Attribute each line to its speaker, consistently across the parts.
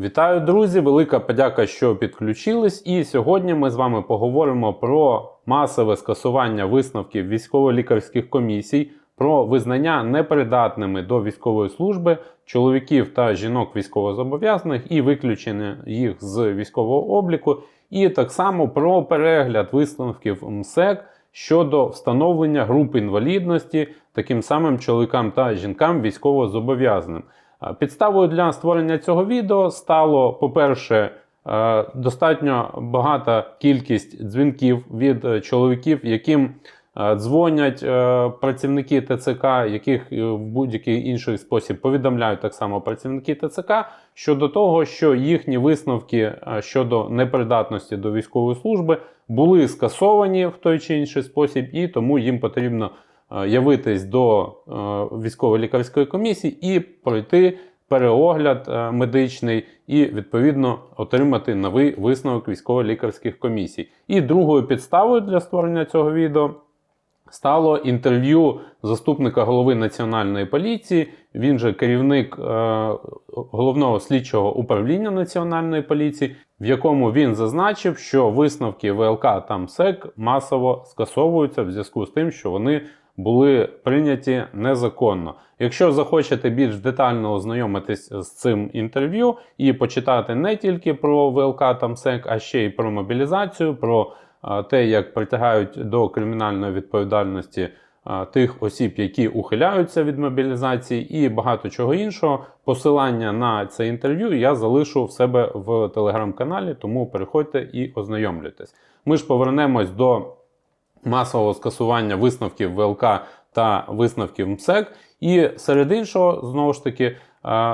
Speaker 1: Вітаю, друзі! Велика подяка, що підключились. І сьогодні ми з вами поговоримо про масове скасування висновків військово-лікарських комісій, про визнання непридатними до військової служби чоловіків та жінок військовозобов'язаних і виключення їх з військового обліку, і так само про перегляд висновків МСЕК щодо встановлення груп інвалідності таким самим чоловікам та жінкам військовозобов'язаним. Підставою для створення цього відео стало, по-перше, е, достатньо багата кількість дзвінків від е, чоловіків, яким е, дзвонять працівники ТЦК, яких в будь-який інший спосіб повідомляють так само працівники ТЦК щодо того, що їхні висновки щодо непридатності до військової служби були скасовані в той чи інший спосіб, і тому їм потрібно явитись до е, військово-лікарської комісії і пройти переогляд е, медичний і відповідно отримати новий висновок військово-лікарських комісій. І другою підставою для створення цього відео стало інтерв'ю заступника голови національної поліції. Він же керівник е, головного слідчого управління національної поліції, в якому він зазначив, що висновки ВЛК та МСЕК масово скасовуються в зв'язку з тим, що вони були прийняті незаконно. Якщо захочете більш детально ознайомитись з цим інтерв'ю і почитати не тільки про ВЛК та МСЕК, а ще й про мобілізацію, про те, як притягають до кримінальної відповідальності тих осіб, які ухиляються від мобілізації, і багато чого іншого. Посилання на це інтерв'ю я залишу в себе в телеграм-каналі, тому переходьте і ознайомлюйтесь. Ми ж повернемось до масового скасування висновків ВЛК та висновків МСЕК. І серед іншого, знову ж таки, е,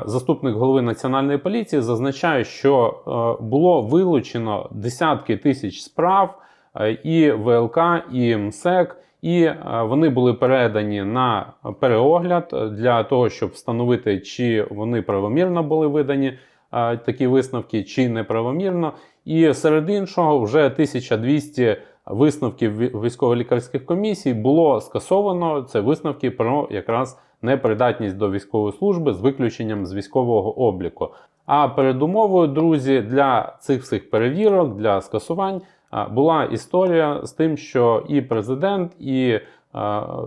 Speaker 1: заступник голови національної поліції зазначає, що е, було вилучено десятки тисяч справ е, і ВЛК, і МСЕК. І вони були передані на переогляд для того, щоб встановити, чи вони правомірно були видані такі висновки, чи неправомірно. І серед іншого, вже 1200 висновків ві- військово-лікарських комісій було скасовано. Це висновки про якраз непридатність до військової служби з виключенням з військового обліку. А передумовою, друзі, для цих всіх перевірок, для скасувань була історія з тим, що і президент, і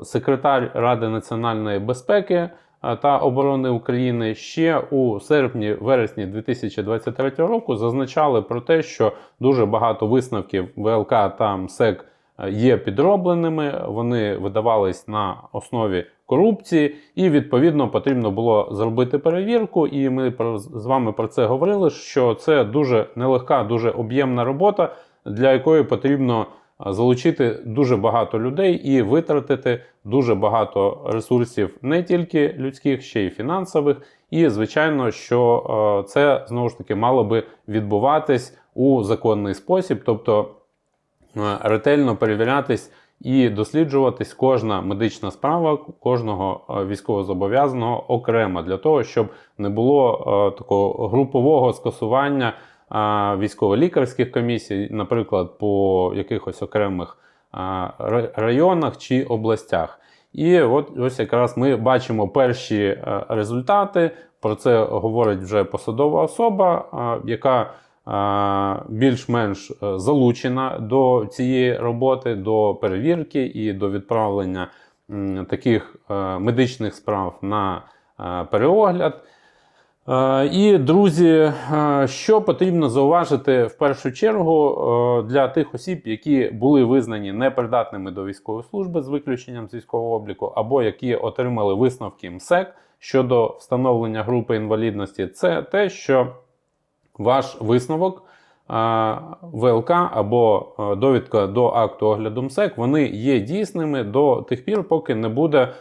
Speaker 1: секретар Ради національної безпеки та оборони України ще у серпні-вересні 2023 року зазначали про те, що дуже багато висновків ВЛК та МСЕК е, є підробленими, вони видавались на основі корупції, і відповідно потрібно було зробити перевірку. І ми з вами про це говорили. Що це дуже нелегка, дуже об'ємна робота, для якої потрібно залучити дуже багато людей і витратити дуже багато ресурсів, не тільки людських, ще й фінансових. І звичайно, що е, це знову ж таки мало би відбуватись у законний спосіб, тобто е, ретельно перевірятись і досліджуватись кожна медична справа кожного е, військовозобов'язаного окремо для того, щоб не було такого групового скасування військово-лікарських комісій, наприклад, по якихось окремих районах чи областях. І от ось якраз ми бачимо перші е, результати. Про це говорить вже посадова особа, е, яка е, більш-менш залучена до цієї роботи, до перевірки і до відправлення таких медичних справ на переогляд. Е, І, друзі, е, що потрібно зауважити в першу чергу е, для тих осіб, які були визнані непридатними до військової служби з виключенням з військового обліку, або які отримали висновки МСЕК щодо встановлення групи інвалідності, це те, що ваш висновок ВЛК або довідка до акту огляду МСЕК, вони є дійсними до тих пір, поки не буде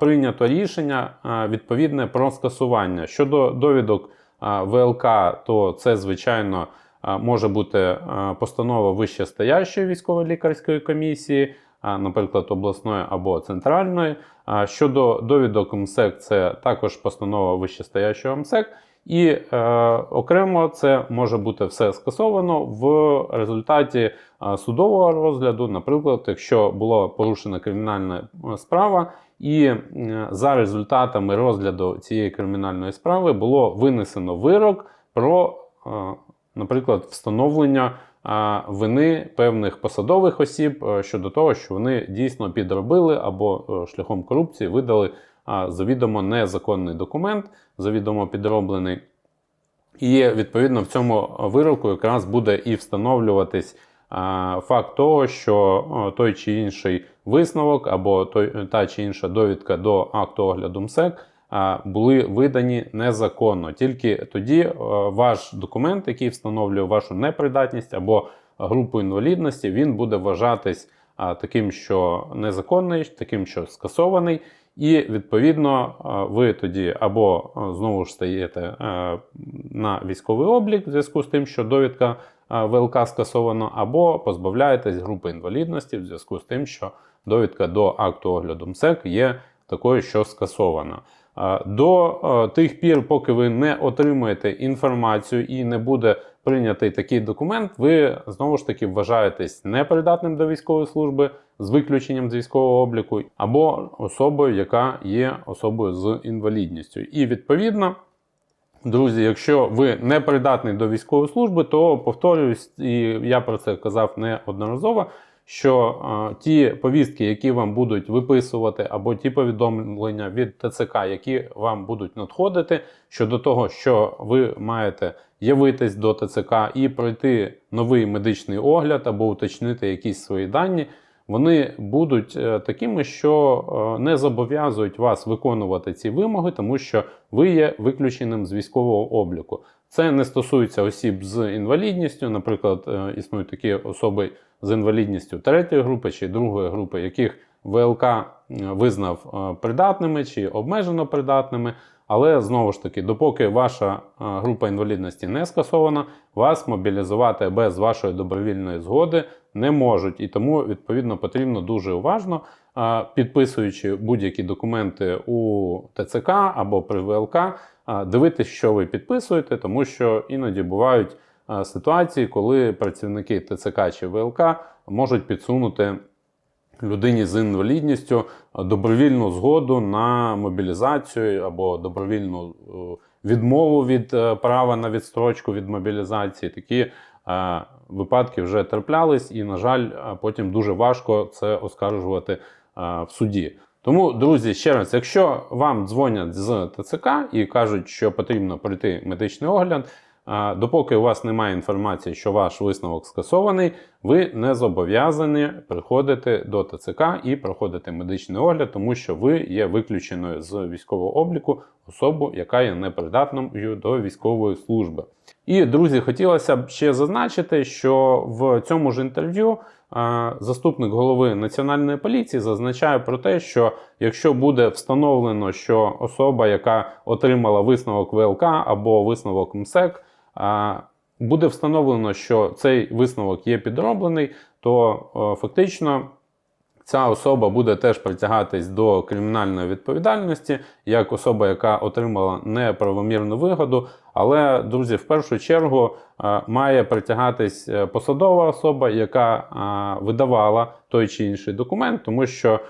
Speaker 1: прийнято рішення відповідне про скасування. Щодо довідок ВЛК, то це звичайно може бути постанова вищестоящої військово-лікарської комісії, наприклад, обласної або центральної. Щодо довідок МСЕК, це також постанова вищестоящого МСЕК. І е, окремо це може бути все скасовано в результаті судового розгляду. Наприклад, якщо була порушена кримінальна е, справа, і е, за результатами розгляду цієї кримінальної справи було винесено вирок про, е, наприклад, встановлення е, вини певних посадових осіб щодо того, що вони дійсно підробили або шляхом корупції видали завідомо незаконний документ, завідомо підроблений. І відповідно в цьому вироку якраз буде і встановлюватись факт того, що той чи інший висновок або той, та чи інша довідка до акту огляду МСЕК були видані незаконно. Тільки тоді ваш документ, який встановлює вашу непридатність або групу інвалідності, він буде вважатись таким, що незаконний, таким, що скасований. І відповідно е, ви тоді або е, знову ж стаєте е, на військовий облік в зв'язку з тим, що довідка е, ВЛК скасована, або позбавляєтесь групи інвалідності в зв'язку з тим, що довідка до акту огляду МСЕК є такою, що скасована. До тих пір, поки ви не отримаєте інформацію і не буде прийнятий такий документ, ви знову ж таки вважаєтесь непридатним до військової служби з виключенням з військового обліку, або особою, яка є особою з інвалідністю. І відповідно. Друзі, якщо ви не придатний до військової служби, то повторююсь, і я про це казав неодноразово, що е, ті повістки, які вам будуть виписувати, або ті повідомлення від ТЦК, які вам будуть надходити щодо того, що ви маєте явитись до ТЦК і пройти новий медичний огляд або уточнити якісь свої дані, вони будуть е, такими, що е, не зобов'язують вас виконувати ці вимоги, тому що ви є виключеним з військового обліку. Це не стосується осіб з інвалідністю. Наприклад, е, існують такі особи з інвалідністю третьої групи чи другої групи, яких ВЛК визнав придатними чи обмежено придатними. Але знову ж таки, допоки ваша група інвалідності не скасована, вас мобілізувати без вашої добровільної згоди не можуть. І тому, відповідно, потрібно дуже уважно, підписуючи будь-які документи у ТЦК або при ВЛК, дивитися, що ви підписуєте, тому що іноді бувають ситуації, коли працівники ТЦК чи ВЛК можуть підсунути людині з інвалідністю добровільну згоду на мобілізацію або добровільну е, відмову від е, права на відстрочку від мобілізації. Такі випадки вже траплялись, і, на жаль, потім дуже важко це оскаржувати в суді. Тому, друзі, ще раз, якщо вам дзвонять з ТЦК і кажуть, що потрібно пройти медичний огляд, Допоки у вас немає інформації, що ваш висновок скасований, ви не зобов'язані приходити до ТЦК і проходити медичний огляд, тому що ви є виключеною з військового обліку особу, яка є непридатною до військової служби. І, друзі, хотілося б ще зазначити, що в цьому ж інтерв'ю заступник голови національної поліції зазначає про те, що якщо буде встановлено, що особа, яка отримала висновок ВЛК або висновок МСЕК, буде встановлено, що цей висновок є підроблений, то фактично ця особа буде теж притягатись до кримінальної відповідальності як особа, яка отримала неправомірну вигоду. Але, друзі, в першу чергу е, має притягатись е, посадова особа, яка е, видавала той чи інший документ, тому що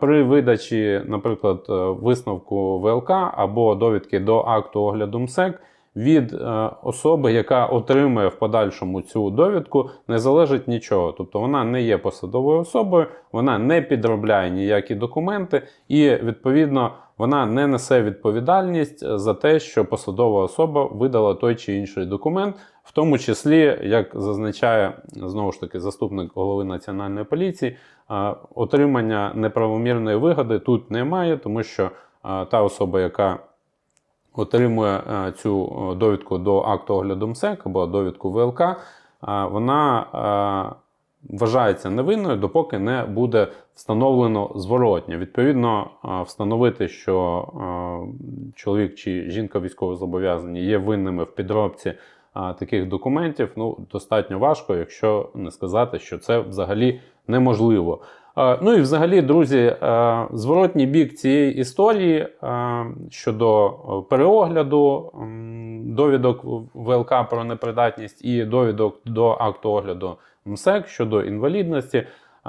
Speaker 1: при видачі, наприклад, висновку ВЛК або довідки до акту огляду МСЕК від е, особи, яка отримує в подальшому цю довідку, не залежить нічого. Тобто вона не є посадовою особою, вона не підробляє ніякі документи, і відповідно вона не несе відповідальність за те, що посадова особа видала той чи інший документ, в тому числі, як зазначає знову ж таки заступник голови національної поліції, е, отримання неправомірної вигоди тут немає, тому що е, та особа, яка отримує е, цю е, довідку до акту огляду МСЕК або довідку ВЛК, е, вона вважається невинною, допоки не буде встановлено зворотнє. Відповідно, встановити, що чоловік чи жінка військовозобов'язані є винними в підробці таких документів, ну достатньо важко, якщо не сказати, що це взагалі неможливо. Ну і взагалі, друзі, зворотній бік цієї історії щодо переогляду довідок ВЛК про непридатність і довідок до акту огляду МСЕК щодо інвалідності.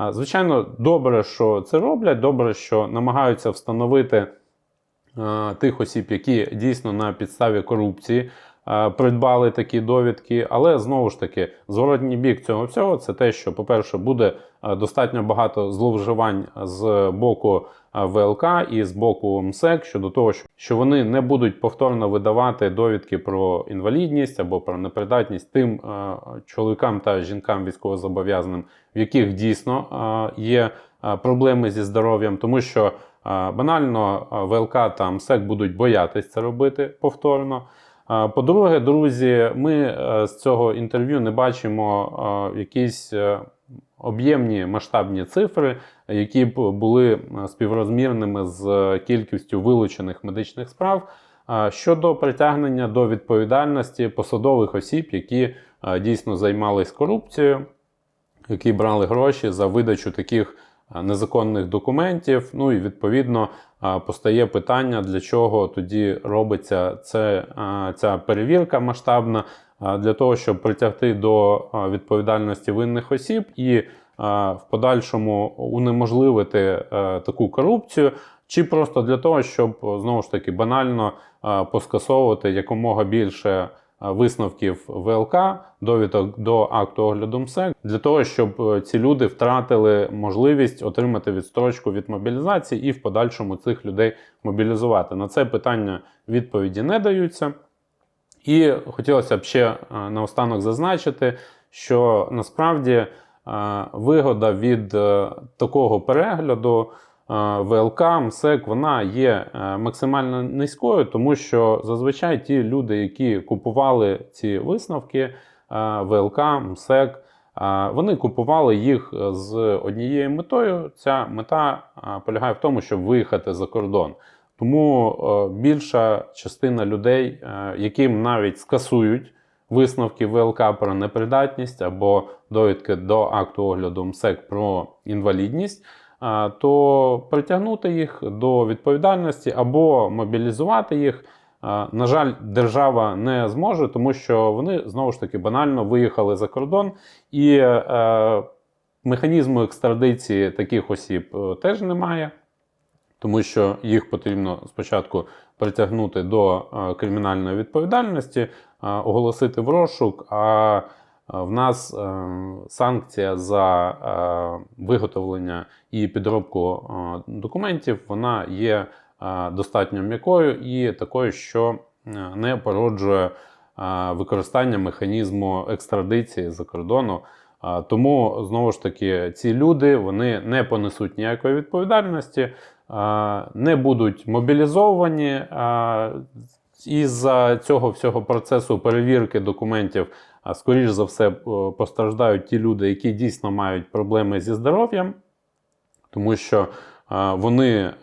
Speaker 1: Звичайно, добре, що це роблять, добре, що намагаються встановити тих осіб, які дійсно на підставі корупції е, придбали такі довідки. Але знову ж таки, зворотній бік цього всього це те, що, по-перше, буде е, достатньо багато зловживань з боку е, ВЛК і з боку МСЕК щодо того, що- вони не будуть повторно видавати довідки про інвалідність або про непридатність тим е, чоловікам та жінкам військовозобов'язаним, в яких дійсно е, є е, проблеми зі здоров'ям, тому що е, банально е, ВЛК та МСЕК будуть боятись це робити повторно. По-друге, друзі, ми е, з цього інтерв'ю не бачимо е, якісь е, об'ємні масштабні цифри, які б були співрозмірними з кількістю вилучених медичних справ щодо притягнення до відповідальності посадових осіб, які дійсно займались корупцією, які брали гроші за видачу таких незаконних документів. Ну і відповідно е, постає питання, для чого тоді робиться це, е, ця перевірка масштабна, е, для того, щоб притягти до е, відповідальності винних осіб і е, в подальшому унеможливити е, таку корупцію. Чи просто для того, щоб знову ж таки банально е, поскасовувати якомога більше е, висновків ВЛК, довідок до акту огляду МСЕК, для того, щоб е, ці люди втратили можливість отримати відстрочку від мобілізації і в подальшому цих людей мобілізувати. На це питання відповіді не даються. І хотілося б ще е, наостанок зазначити, що насправді е, вигода від е, такого перегляду е, ВЛК, МСЕК, вона є е, максимально низькою, тому що зазвичай ті люди, які купували ці висновки е, ВЛК, МСЕК, е, вони купували їх з однією метою. Ця мета е, полягає в тому, щоб виїхати за кордон. Тому е, більша частина людей, е, яким навіть скасують висновки ВЛК про непридатність або довідки до акту огляду МСЕК про інвалідність, е, то притягнути їх до відповідальності або мобілізувати їх. На жаль, держава не зможе, тому що вони знову ж таки банально виїхали за кордон, і е, механізму екстрадиції таких осіб е, теж немає тому що їх потрібно спочатку притягнути до е, кримінальної відповідальності, оголосити в розшук. А в нас е, санкція за е, виготовлення і підробку е, документів вона є е, достатньо м'якою і такою, що е, не породжує е, використання механізму екстрадиції за кордону. Тому знову ж таки ці люди вони не понесуть ніякої відповідальності, не будуть мобілізовані. а, Із-за цього всього процесу перевірки документів, а, скоріш за все, постраждають ті люди, які дійсно мають проблеми зі здоров'ям, тому що вони,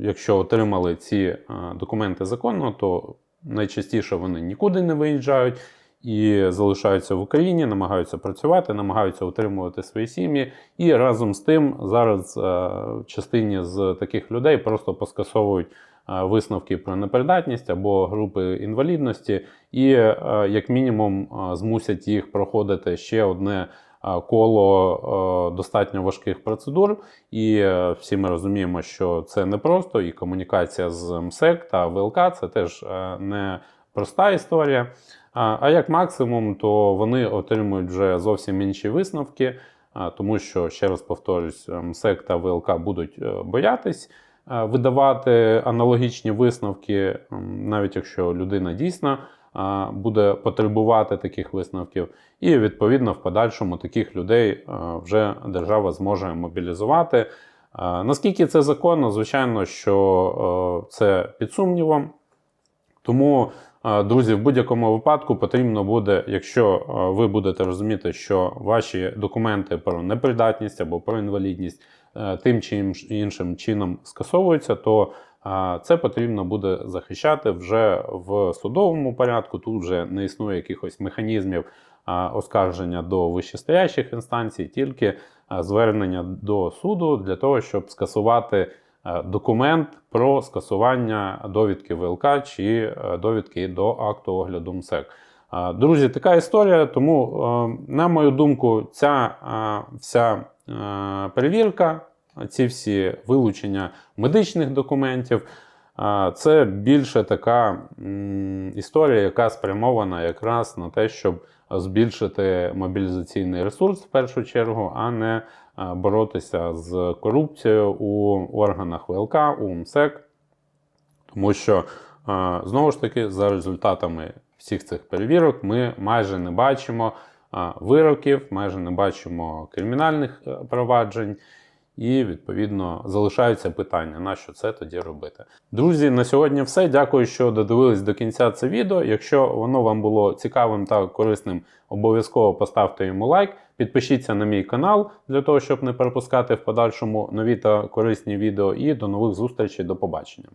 Speaker 1: якщо отримали ці документи законно, то найчастіше вони нікуди не виїжджають і залишаються в Україні, намагаються працювати, намагаються утримувати свої сім'ї. І разом з тим зараз е, частині з таких людей просто поскасовують е, висновки про непридатність або групи інвалідності, і е, як мінімум е, змусять їх проходити ще одне. е, Коло е, достатньо важких процедур, і е, всі ми розуміємо, що це непросто, і комунікація з МСЕК та ВЛК це теж е, не проста історія. А як максимум, то вони отримують вже зовсім інші висновки, тому що, ще раз повторюсь, МСЕК та ВЛК будуть е, боятись е, видавати аналогічні висновки, навіть якщо людина дійсно буде потребувати таких висновків. І відповідно в подальшому таких людей е, вже держава зможе мобілізувати. Е, Наскільки це законно, звичайно, що е, це під сумнівом. Тому, е, друзі, в будь-якому випадку потрібно буде, якщо е, ви будете розуміти, що ваші документи про непридатність або про інвалідність е, тим чи іншим- чином скасовуються, то е, це потрібно буде захищати вже в судовому порядку. Тут вже не існує якихось механізмів е, оскарження до вищестоящих інстанцій, тільки е, звернення до суду для того, щоб скасувати е, документ про скасування довідки ВЛК чи е, довідки до акту огляду МСЕК. Друзі, така історія. Тому, е, на мою думку, ця е, вся е, перевірка, ці всі вилучення медичних документів. Це більше така історія, яка спрямована якраз на те, щоб збільшити мобілізаційний ресурс в першу чергу, а не боротися з корупцією у органах ВЛК, у МСЕК. Тому що, знову ж таки, за результатами всіх цих перевірок ми майже не бачимо вироків, майже не бачимо кримінальних е, проваджень. І відповідно залишаються питання, на що це тоді робити. Друзі, на сьогодні все. Дякую, що додивились до кінця це відео. Якщо воно вам було цікавим та корисним, обов'язково поставте йому лайк. Підпишіться на мій канал для того, щоб не пропускати в подальшому нові та корисні відео. І до нових зустрічей. До побачення.